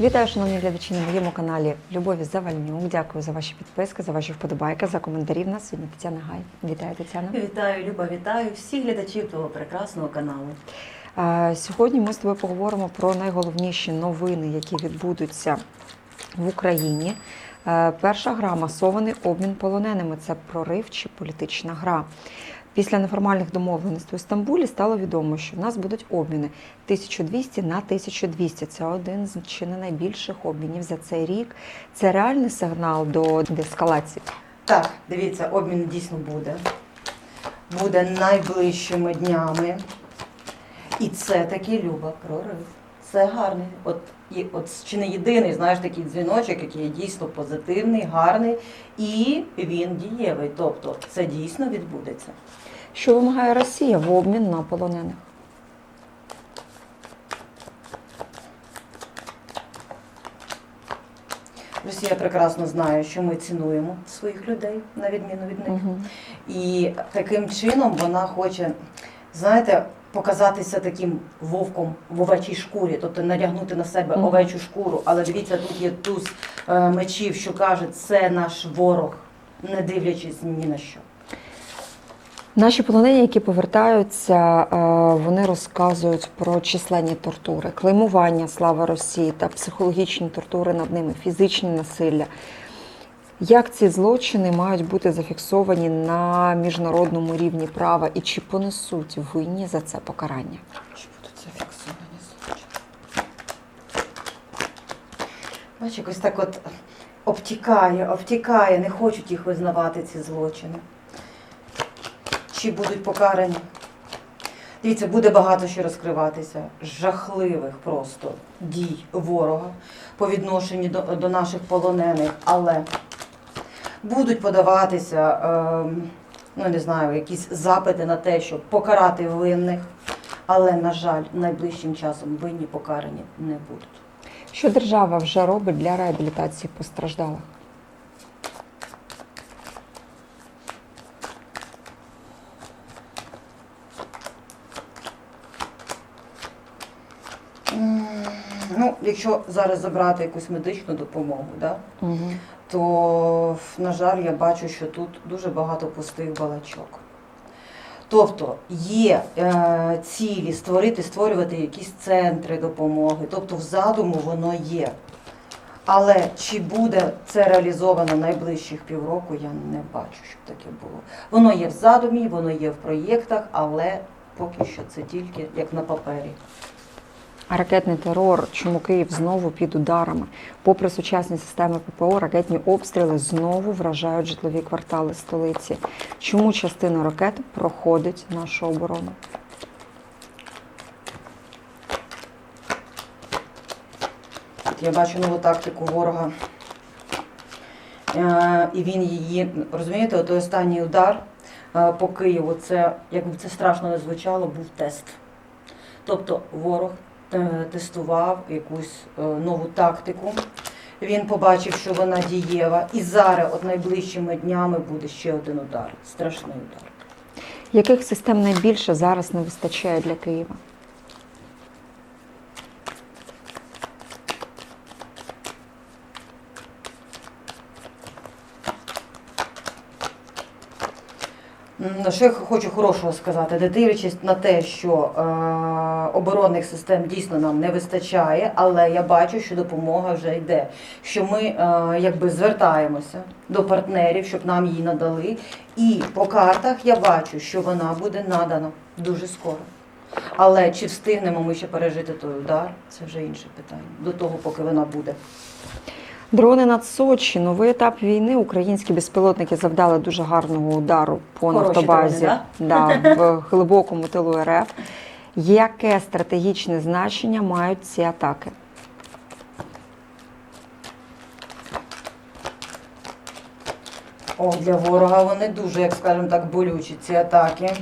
Вітаю, шановні глядачі на моєму каналі Любові Завальнюк. Дякую за ваші підписки, за ваші вподобайки, за коментарі. В нас сьогодні Тетяна Гай. Вітаю, Тетяна. Вітаю, Люба, вітаю всіх глядачів твого прекрасного каналу. Сьогодні ми з тобою поговоримо про найголовніші новини, які відбудуться в Україні. Перша гра масований обмін полоненими. Це прорив чи політична гра. Після неформальних домовленостей у Стамбулі стало відомо, що в нас будуть обміни 1200 на 1200. Це один з чи не найбільших обмінів за цей рік. Це реальний сигнал до деескалації. Так, дивіться, обмін дійсно буде. Буде найближчими днями. І це такий Люба прорив. Це гарний. От, і, от чи не єдиний, знаєш, такий дзвіночок, який є дійсно позитивний, гарний, і він дієвий. Тобто це дійсно відбудеться. Що вимагає Росія в обмін на полонених? Росія прекрасно знає, що ми цінуємо своїх людей, на відміну від них. Мгм. І таким чином вона хоче, знаєте, показатися таким вовком в овечій шкурі, тобто надягнути на себе овечу шкуру. Але дивіться, тут є туз е, мечів, що каже, це наш ворог, не дивлячись ні на що. Наші полонені, які повертаються, е, вони розказують про численні тортури, клеймування слава Росії та психологічні тортури над ними, фізичні насилля. Як ці злочини мають бути зафіксовані на міжнародному рівні права і чи понесуть винні за це покарання? Чи будуть зафіксовані злочини? Якось так от обтікає, обтікає, не хочуть їх визнавати, ці злочини. Чи будуть покарані? Дивіться, буде багато що розкриватися, жахливих просто дій ворога по відношенню до, до наших полонених, але будуть подаватися, ем, ну не знаю, якісь запити на те, щоб покарати винних, але, на жаль, найближчим часом винні покарані не будуть. Що держава вже робить для реабілітації постраждалих? Ну, якщо зараз забрати якусь медичну допомогу, да, Угу. То, на жаль, я бачу, що тут дуже багато пустих балачок. Тобто є е, цілі створити, створювати якісь центри допомоги, тобто в задуму воно є. Але чи буде це реалізовано найближчих півроку, я не бачу, щоб таке було. Воно є в задумі, воно є в проєктах, але поки що це тільки як на папері. Ракетний терор, чому Київ знову під ударами? Попри сучасні системи ППО, ракетні обстріли знову вражають житлові квартали столиці. Чому частина ракет проходить нашу оборону? Я бачу нову тактику ворога. Е, І він її, розумієте, от останній удар е, по Києву, це, якби це страшно не звучало, був тест. Тобто ворог тестував якусь е, нову тактику. Він побачив, що вона дієва, і зараз, от найближчими днями, буде ще один удар. Страшний удар. Яких систем найбільше зараз не вистачає для Києва? Ну, що я хочу хорошого сказати, не дивлячись на те, що е, оборонних систем дійсно нам не вистачає, але я бачу, що допомога вже йде. Що ми е, якби звертаємося до партнерів, щоб нам її надали. І по картах я бачу, що вона буде надана дуже скоро. Але чи встигнемо ми ще пережити той удар, це вже інше питання. До того, поки вона буде. Дрони над Сочі, новий етап війни. Українські безпілотники завдали дуже гарного удару по Хороші нафтобазі дрони, да, в глибокому тилу РФ. Яке стратегічне значення мають ці атаки? О, для ворога вони дуже, як скажемо так, болючі ці атаки.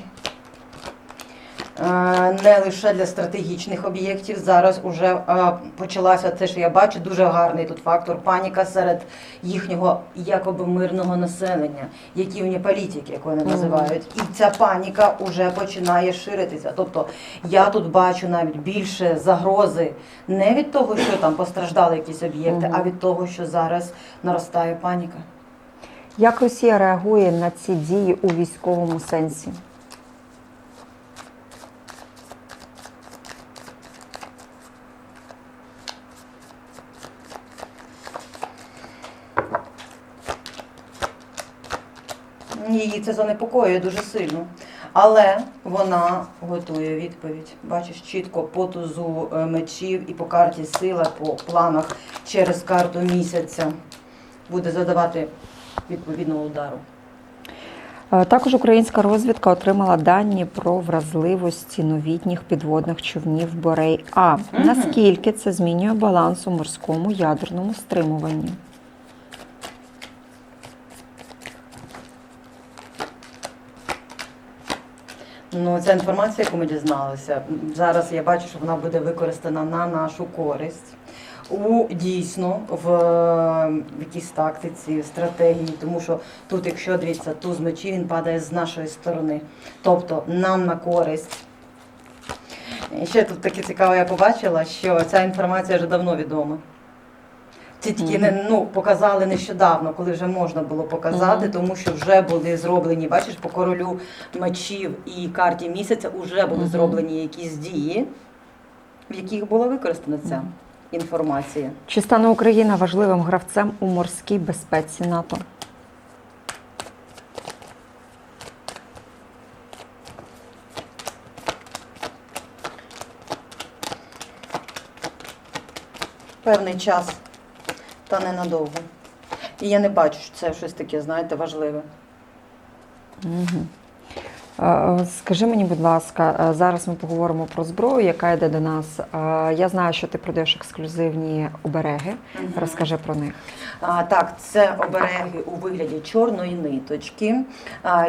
Е, Не лише для стратегічних об'єктів. Зараз вже е, почалася те, що я бачу, дуже гарний тут фактор паніка серед їхнього якоби мирного населення, які вони політики, як вони називають. І ця паніка вже починає ширитися. Тобто я тут бачу навіть більше загрози не від того, що там постраждали якісь об'єкти, а від того, що зараз наростає паніка. Як Росія реагує на ці дії у військовому сенсі? Її це занепокоює дуже сильно. Але вона готує відповідь. Бачиш, чітко по тузу е, мечів і по карті сила, по планах через карту місяця буде задавати відповідного удару. Е, Також українська розвідка отримала дані про вразливості новітніх підводних човнів Борей А. Наскільки це змінює баланс у морському ядерному стримуванні? Ну, ця інформація, яку ми дізналися, зараз я бачу, що вона буде використана на нашу користь. У дійсно в, в якійсь тактиці, стратегії, тому що тут, якщо дивіться, туз мечі, він падає з нашої сторони. Тобто нам на користь. І ще тут таке цікаве, я побачила, що ця інформація вже давно відома. Ці тільки не ну, показали нещодавно, коли вже можна було показати, тому що вже були зроблені, бачиш, по королю мечів і карті місяця вже були зроблені якісь дії, в яких була використана ця інформація. Чи стане Україна важливим гравцем у морській безпеці НАТО? Певний час та ненадовго. І я не бачу, що це щось таке, знаєте, важливе. Угу. Скажи мені, будь ласка, е, зараз ми поговоримо про зброю, яка йде до нас. Е, Я знаю, що ти продаєш ексклюзивні обереги. Розкажи про них. Так, це обереги у вигляді чорної ниточки,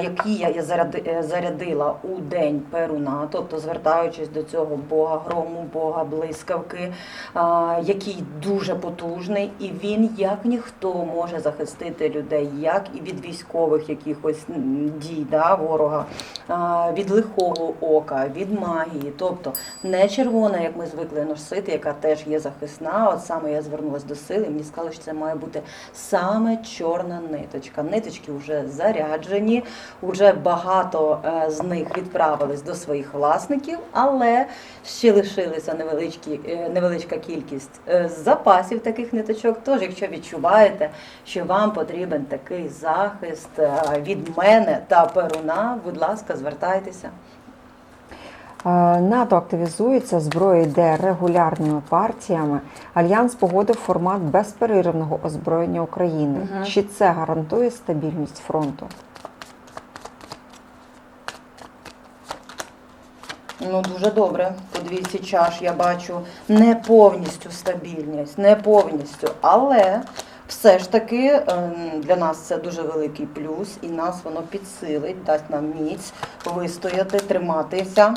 які я, е, зарядила у день Перуна, тобто звертаючись до цього Бога грому, Бога блискавки, який дуже потужний, і він як ніхто може захистити людей, як і від військових якихось дій да, ворога, від лихого ока, від магії. Тобто не червона, як ми звикли носити, яка теж є захисна. От саме я звернулася до сили, мені сказали, що це має бути саме чорна ниточка. Ниточки вже заряджені, вже багато е, з них відправились до своїх власників, але ще лишилися невеличкі, е, невеличка кількість е, запасів таких ниточок. Тож, якщо відчуваєте, що вам потрібен такий захист від мене та перуна, будь ласка, звертайтеся. Е, НАТО активізується, зброя йде регулярними партіями. Альянс погодив формат безперервного озброєння України. Мгм. Чи це гарантує стабільність фронту? Ну, дуже добре. По двійці чаш я бачу не повністю стабільність, не повністю, але все ж таки ем, для нас це дуже великий плюс, і нас воно підсилить, дасть нам міць вистояти, триматися.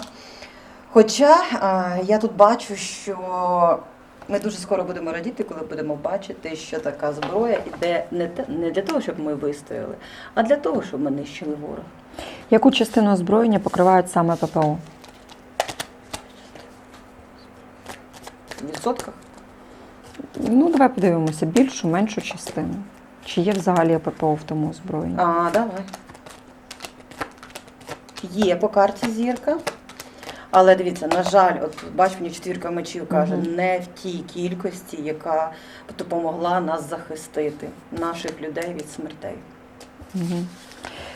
Хоча е, я тут бачу, що ми дуже скоро будемо радіти, коли будемо бачити, що така зброя іде не для того, щоб ми вистояли, а для того, щоб ми нищили ворога. Яку частину озброєння покривають саме ППО? В відсотках. Ну, давай подивимося більшу, меншу частину. Чи є взагалі ППО в тому озброєнні? А, давай. Є по карті зірка. Але дивіться, на жаль, от бач, мені четвірка мечів каже, Мгм. не в тій кількості, яка допомогла нас захистити, наших людей від смертей. Угу.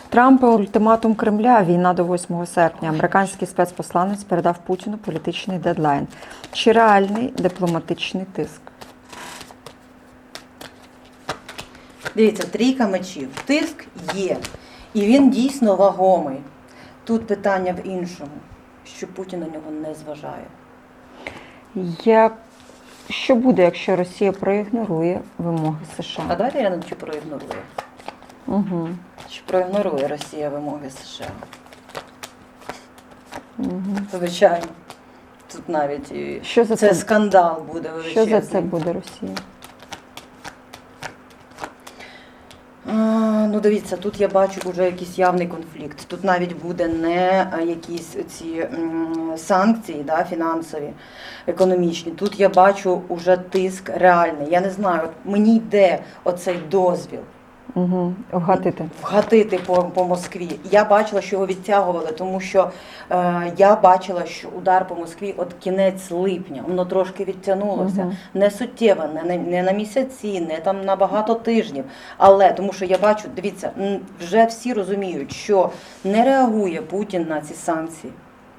Трампа ультиматум Кремля. Війна до 8 серпня. Американський спецпосланець передав Путіну політичний дедлайн. Чи реальний дипломатичний тиск? Дивіться, трійка мечів. Тиск є. І він дійсно вагомий. Тут питання в іншому, що Путін на нього не зважає. Як... Що буде, якщо Росія проігнорує вимоги США? А давайте я чи проігнорує. Угу. Чи проігнорує Росія вимоги США? Мгм. Звичайно. Тут навіть і Що за це це, скандал буде що за це буде Росія? А, ну дивіться, тут я бачу вже якийсь явний конфлікт. Тут навіть буде не якісь ці санкції, да, фінансові, економічні. Тут я бачу уже тиск реальний. Я не знаю, от мені йде оцей дозвіл Угу. Вгатити. вгатити по, по Москві. Я бачила, що його відтягували, тому що е, я бачила, що удар по Москві от кінець липня, воно трошки відтягнулося. Мгм. Не суттєво, не, на- не на місяці, не там на багато тижнів. Але тому що я бачу, дивіться, вже всі розуміють, що не реагує Путін на ці санкції.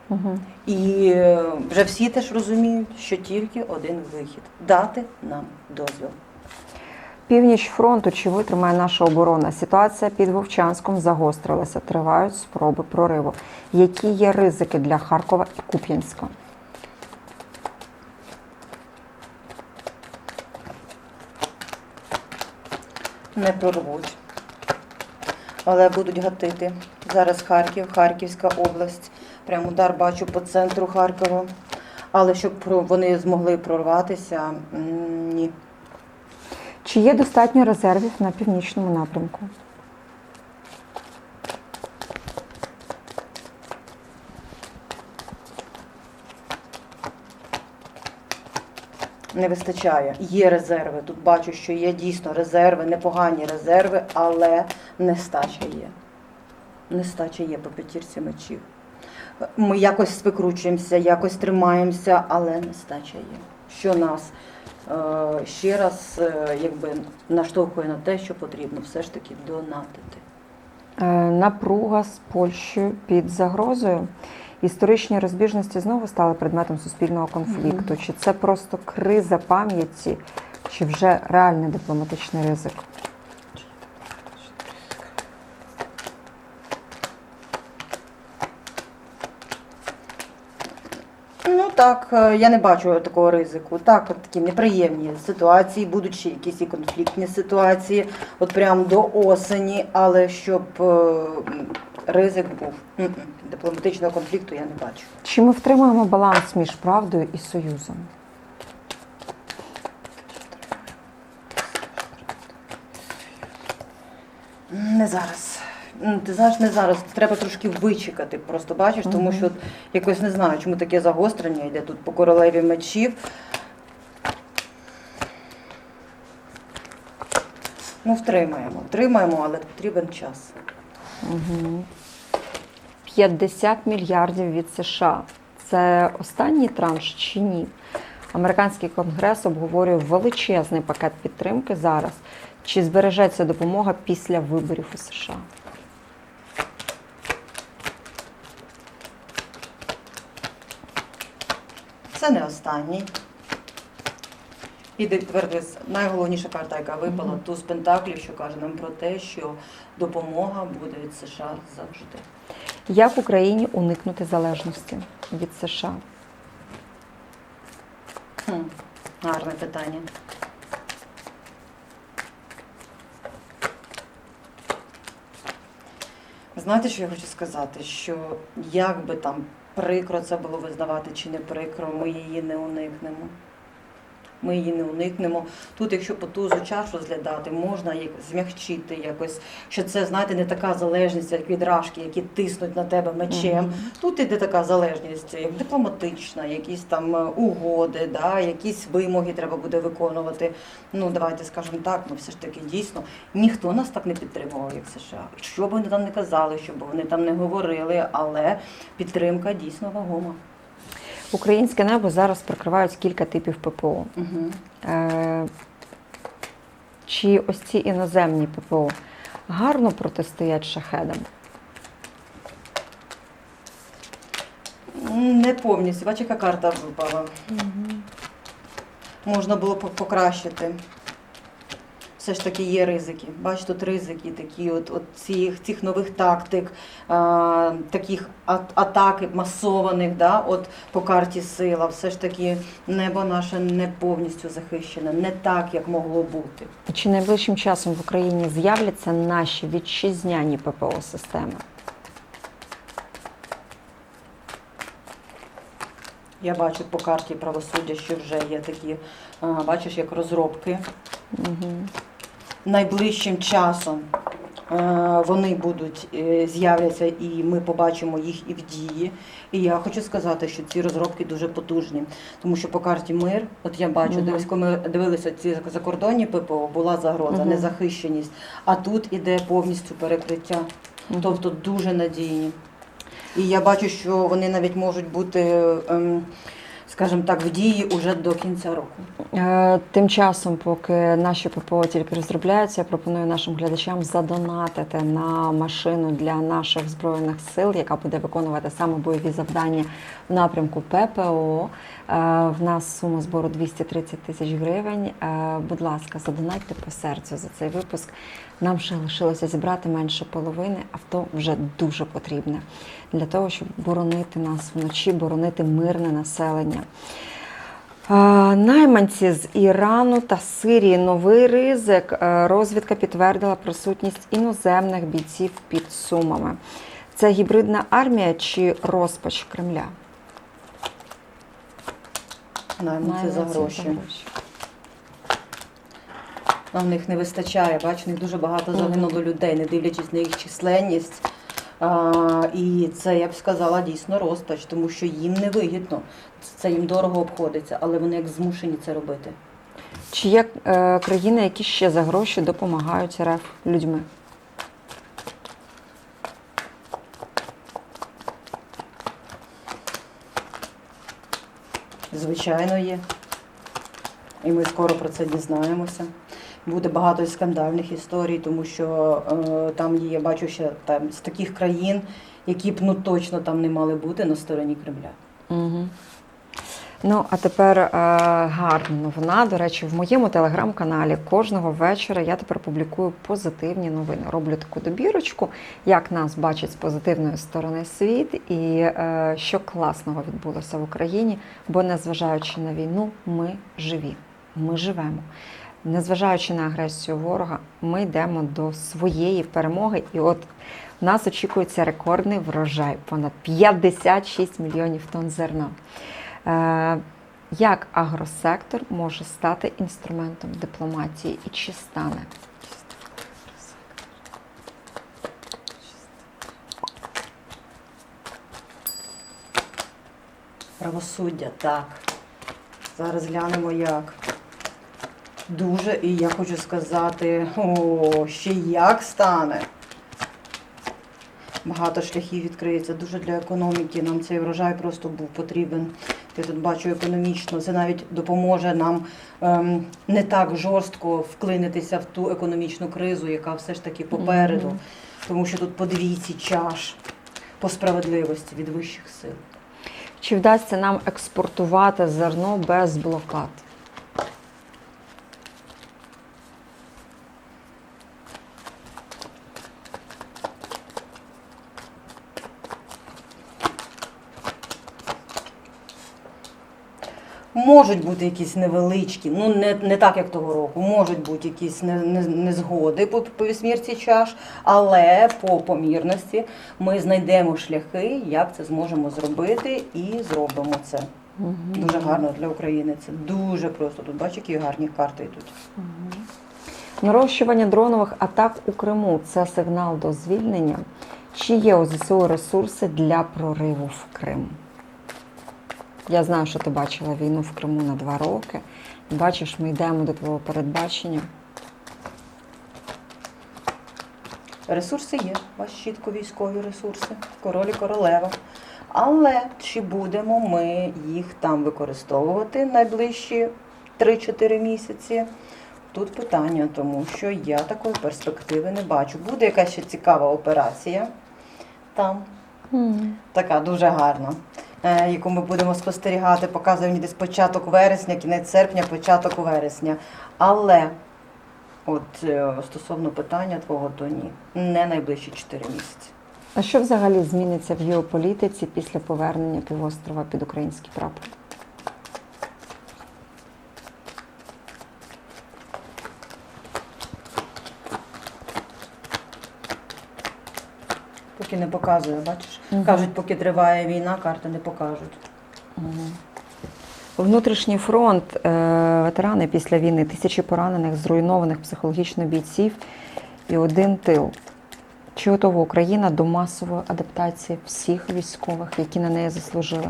Угу. І е, вже всі теж розуміють, що тільки один вихід дати нам дозвіл. Північ фронту чи витримає наша оборона? Ситуація під Вовчанськом загострилася. Тривають спроби прориву. Які є ризики для Харкова і Куп'янська? Не прорвуть, але будуть гатити. Зараз Харків, Харківська область. Прям удар бачу по центру Харкова. Але щоб вони змогли прорватися. Чи є достатньо резервів на північному напрямку? Не вистачає. Є резерви. Тут бачу, що є дійсно резерви, непогані резерви, але нестача є. Нестача є по п'ятірці мечів. Ми якось викручуємося, якось тримаємося, але нестача є. Що нас ще раз е, якби наштовхує на те, що потрібно все ж таки донатити. Е, Напруга з Польщею під загрозою. Історичні розбіжності знову стали предметом суспільного конфлікту. Чи це просто криза пам'яті, чи вже реальний дипломатичний ризик? Ну так, е, я не бачу такого ризику. Так, такі неприємні ситуації, будуть ще якісь і конфліктні ситуації, от прям до осені, але щоб е, ризик був. Дипломатичного конфлікту я не бачу. Чи ми втримуємо баланс між правдою і союзом? Не зараз. Ти знаєш, не зараз. Треба трошки вичекати. Просто бачиш, тому що от якось не знаю, чому таке загострення йде тут по королеві мечів. Ну, втримаємо, втримаємо, але потрібен час. Угу. 50 мільярдів від США. Це останній транш чи ні? Американський конгрес обговорює величезний пакет підтримки зараз. Чи збережеться допомога після виборів у США? Це не останній. І тепер найголовніша карта, яка випала, Мгм. туз Пентаклів, що каже нам про те, що допомога буде від США завжди. Як Україні уникнути залежності від США? Хм, гарне питання. Знаєте, що я хочу сказати? Що як би там прикро це було визнавати чи не прикро, ми її не уникнемо. Ми її не уникнемо. Тут, якщо по тузу чаш розглядати, можна як змягчити якось, що це, знаєте, не така залежність, як від рашки, які тиснуть на тебе мечем. Мгм. Тут іде така залежність, як дипломатична, якісь там е, угоди, да, якісь вимоги треба буде виконувати. Ну, давайте скажемо так, ну все ж таки дійсно ніхто нас так не підтримував, як США. Що б вони там не казали, що б вони там не говорили, але підтримка дійсно вагома. Українське небо зараз прикривають кілька типів ППО. Угу. Е, Чи ось ці іноземні ППО гарно протистоять шахедам? Не повністю. Бачиш, яка карта випала. Можна було покращити. Все ж таки є ризики. Бач, тут ризики такі, от, от цих, цих нових тактик, а, таких а- атак масованих, да, от по карті сила. Все ж таки небо наше не повністю захищене, не так, як могло бути. Чи найближчим часом в Україні з'являться наші вітчизняні ППО системи? Я бачу по карті правосуддя, що вже є такі, бачиш, як розробки. Угу. Найближчим часом е, вони будуть е, з'являться, і ми побачимо їх і в дії. І я хочу сказати, що ці розробки дуже потужні, тому що по карті мир, от я бачу, дивись, коли ми дивилися ці закордонні ППО, була загроза, незахищеність. А тут іде повністю перекриття, тобто дуже надійні. І я бачу, що вони навіть можуть бути, ем, скажімо так, в дії уже до кінця року. Е, Тим часом, поки наші ППО тільки розробляються, я пропоную нашим глядачам задонатити на машину для наших збройних сил, яка буде виконувати саме бойові завдання в напрямку ППО. Е, В нас сума збору 230 тисяч гривень. Е, Будь ласка, задонатьте по серцю за цей випуск. Нам ще лишилося зібрати менше половини. Авто вже дуже потрібне для того, щоб боронити нас вночі, боронити мирне населення. Найманці з Ірану та Сирії новий ризик. Розвідка підтвердила присутність іноземних бійців під Сумами. Це гібридна армія чи розпач Кремля? Найманці за Найманці гроші. В них не вистачає, бач, в них дуже багато загинуло людей, не дивлячись на їх численність. А, і це я б сказала дійсно розпач, тому що їм не вигідно. Це їм дорого обходиться, але вони як змушені це робити. Чи є е, країни, які ще за гроші допомагають РФ людьми? Звичайно, є. І ми скоро про це дізнаємося. Буде багато скандальних історій, тому що е, там є, я бачу ще там з таких країн, які б ну точно там не мали бути на стороні Кремля. Угу. Ну, а тепер е, гарна новина. До речі, в моєму телеграм-каналі кожного вечора я тепер публікую позитивні новини. Роблю таку добірочку, як нас бачить з позитивної сторони світ, і е, що класного відбулося в Україні. Бо, незважаючи на війну, ми живі, ми живемо. Незважаючи на агресію ворога, ми йдемо до своєї перемоги. І от нас очікується рекордний врожай понад 56 мільйонів тонн зерна. Е, Як агросектор може стати інструментом дипломатії і чи стане? Правосуддя, так. Зараз глянемо як. Дуже, і я хочу сказати, о, ще як стане. Багато шляхів відкриється. Дуже для економіки. Нам цей врожай просто був потрібен. Я тут бачу економічно. Це навіть допоможе нам ем, не так жорстко вклинитися в ту економічну кризу, яка все ж таки попереду. Мгм. Тому що тут подвійці чаш по справедливості від вищих сил. Чи вдасться нам експортувати зерно без блокад? Можуть бути якісь невеличкі, ну не, не так, як того року, можуть бути якісь не, не, незгоди по, по вісьмірці чаш, але по помірності ми знайдемо шляхи, як це зможемо зробити, і зробимо це. Дуже гарно для України. Це дуже просто. Тут бачиш, які гарні карти йдуть. Нарощування дронових атак у Криму це сигнал до звільнення. Чи є у ЗСУ ресурси для прориву в Крим? Я знаю, що ти бачила війну в Криму на два роки. Бачиш, ми йдемо до твого передбачення. Ресурси є, у вас чітко військові ресурси, король і королева. Але чи будемо ми їх там використовувати найближчі 3-4 місяці? Тут питання, тому що я такої перспективи не бачу. Буде якась ще цікава операція там, така дуже гарна, яку ми будемо спостерігати, показує десь початок вересня, кінець серпня, початок вересня. Але от е, стосовно питання твого, то ні, не найближчі 4 місяці. А що взагалі зміниться в геополітиці після повернення півострова під український прапор? Поки не показує, бачиш? Мгм. Кажуть, поки триває війна, карти не покажуть. Мгм. Внутрішній фронт, е, ветерани після війни, тисячі поранених, зруйнованих психологічно бійців і один тил. Чи готова Україна до масової адаптації всіх військових, які на неї заслужили?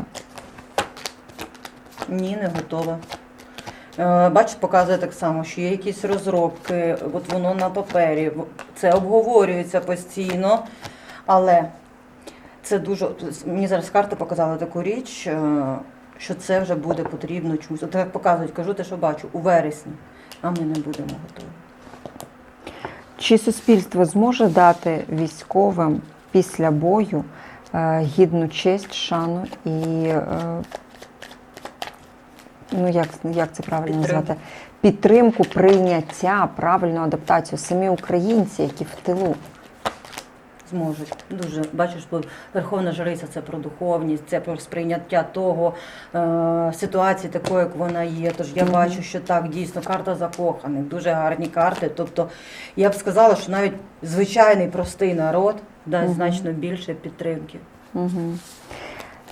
Ні, не готова. Е, Бачиш, показує так само, що є якісь розробки, от воно на папері, в- це обговорюється постійно, але це дуже. Мені зараз карта показала таку річ, е, що це вже буде потрібно чомусь. От так показують, кажу те, що бачу, у вересні, а ми не будемо готові. Чи суспільство зможе дати військовим після бою е, гідну честь, шану і е, ну як, як це правильно Підтримку. назвати? Підтримку, прийняття, правильну адаптацію, самі українці, які в тилу. Зможуть. Дуже бачиш, бо Верховна Жриця це про духовність, це про сприйняття того е, ситуації такої, як вона є. Тож я бачу, що так, дійсно, карта закоханих, дуже гарні карти. Тобто я б сказала, що навіть звичайний простий народ дасть значно більше підтримки. Угу.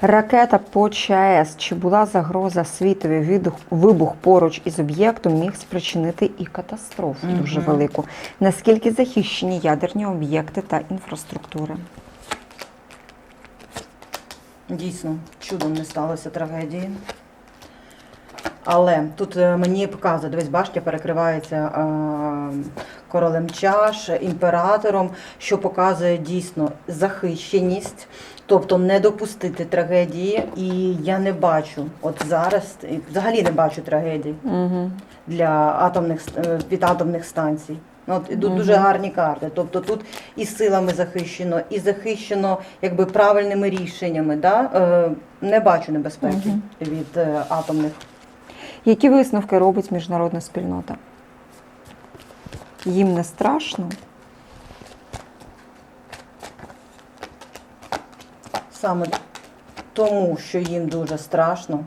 Ракета по ЧАЕС. Чи була загроза світові вибух поруч із об'єктом міг спричинити і катастрофу Мгм. дуже велику? Наскільки захищені ядерні об'єкти та інфраструктури? Дійсно, чудом не сталося трагедії. Але тут е, мені показує, дивись, башня перекривається е, королем чаш, імператором, що показує дійсно захищеність, тобто не допустити трагедії. І я не бачу, от зараз взагалі не бачу трагедій Угу. для атомних е, від атомних станцій. Ну, От ідуть Мгм. дуже гарні карти. Тобто тут і силами захищено, і захищено якби правильними рішеннями. Да? Е, не бачу небезпеки Мгм. від е, атомних. Які висновки робить міжнародна спільнота? Їм не страшно? Саме тому, що їм дуже страшно,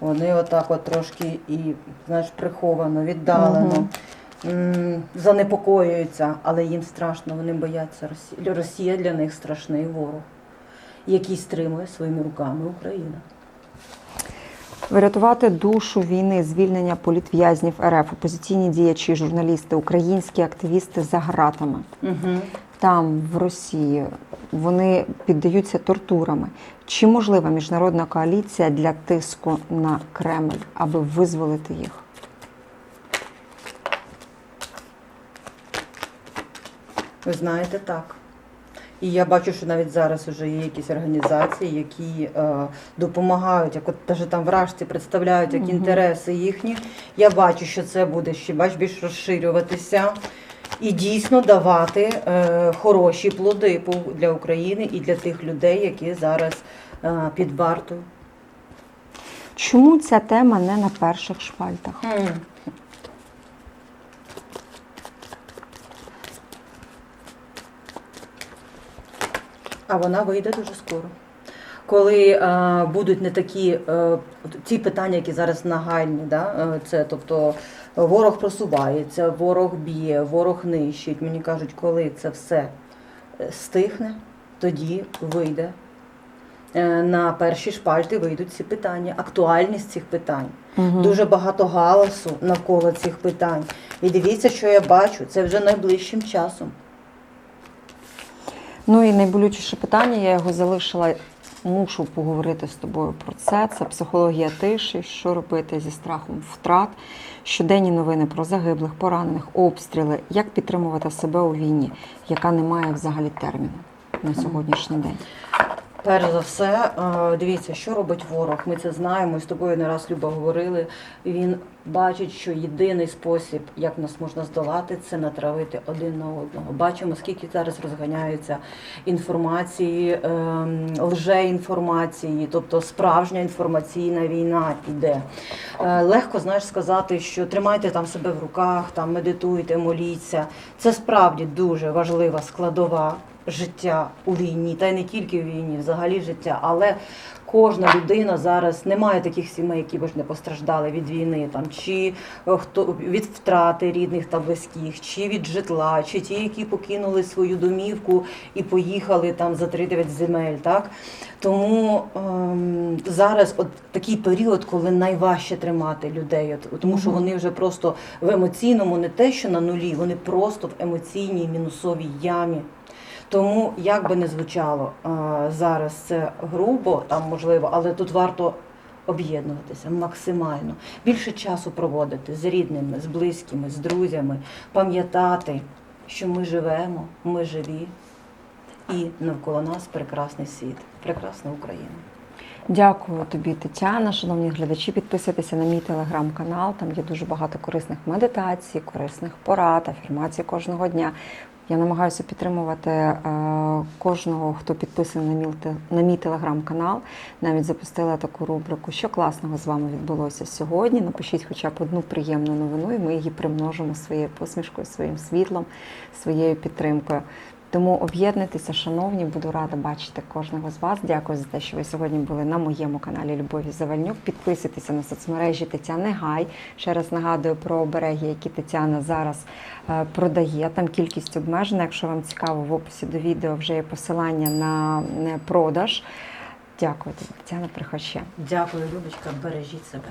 вони отак от трошки і знаєш, приховано, віддалено. М, Занепокоюються, але їм страшно, вони бояться Росії. Росія для них страшний ворог, який стримує своїми руками Україна. Врятувати душу війни, звільнення політв'язнів РФ, опозиційні діячі, журналісти, українські активісти за ґратами. Угу. Там, в Росії, вони піддаються тортурами. Чи можлива міжнародна коаліція для тиску на Кремль, аби визволити їх? Ви знаєте, так. І я бачу, що навіть зараз вже є якісь організації, які е, допомагають, як от навіть там вражці представляють як інтереси їхні. Я бачу, що це буде ще бач, більш розширюватися і дійсно давати е, хороші плоди для України і для тих людей, які зараз е, під вартою. Чому ця тема не на перших шпальтах? А вона вийде дуже скоро. Коли е, будуть не такі е, ті питання, які зараз нагальні, да? е, це тобто ворог просувається, ворог б'є, ворог нищить. Мені кажуть, коли це все е, стихне, тоді вийде. е, На перші шпальти вийдуть ці питання, актуальність цих питань. Мгм. Дуже багато галасу навколо цих питань. І дивіться, що я бачу, це вже найближчим часом. Ну і найболючіше питання, я його залишила. Мушу поговорити з тобою про це. Це психологія тиші, що робити зі страхом втрат, щоденні новини про загиблих, поранених, обстріли, як підтримувати себе у війні, яка не має взагалі терміну на сьогоднішній день. Перш за все, е, дивіться, що робить ворог. Ми це знаємо. Ми з тобою не раз Люба говорили. Він бачить, що єдиний спосіб, як нас можна здолати, це натравити один на одного. Бачимо, скільки зараз розганяються інформації, ем, лжеінформації, тобто справжня інформаційна війна іде. Е, Легко знаєш сказати, що тримайте там себе в руках, там медитуйте, моліться. Це справді дуже важлива складова життя у війні, та й не тільки у війні, взагалі життя. Але кожна людина зараз немає таких сімей, які б не постраждали від війни, там чи е, хто від втрати рідних та близьких, чи від житла, чи ті, які покинули свою домівку і поїхали там за 3-9 земель. Так тому ем, зараз от такий період, коли найважче тримати людей, от, тому що вони вже просто в емоційному, не те, що на нулі, вони просто в емоційній мінусовій ямі. Тому, як би не звучало е, зараз це грубо, там можливо, але тут варто об'єднуватися максимально, більше часу проводити з рідними, з близькими, з друзями, пам'ятати, що ми живемо, ми живі, і навколо нас прекрасний світ, прекрасна Україна. Дякую тобі, Тетяна. Шановні глядачі, підписуйтеся на мій телеграм-канал. Там є дуже багато корисних медитацій, корисних порад, афірмацій кожного дня. Я намагаюся підтримувати е, кожного, хто підписаний на мій, те- на мій телеграм-канал. Навіть запустила таку рубрику, що класного з вами відбулося сьогодні. Напишіть хоча б одну приємну новину, і ми її примножимо своєю посмішкою, своїм світлом, своєю підтримкою. Тому об'єднуйтеся, шановні, буду рада бачити кожного з вас. Дякую за те, що ви сьогодні були на моєму каналі Любові Завальнюк. Підписуйтеся на соцмережі Тетяни Гай. Ще раз нагадую про обереги, які Тетяна зараз е, продає. Там кількість обмежена. Якщо вам цікаво, в описі до відео вже є посилання на продаж. Дякую, Тетяна, приходь ще. Дякую, Любочка, бережіть себе.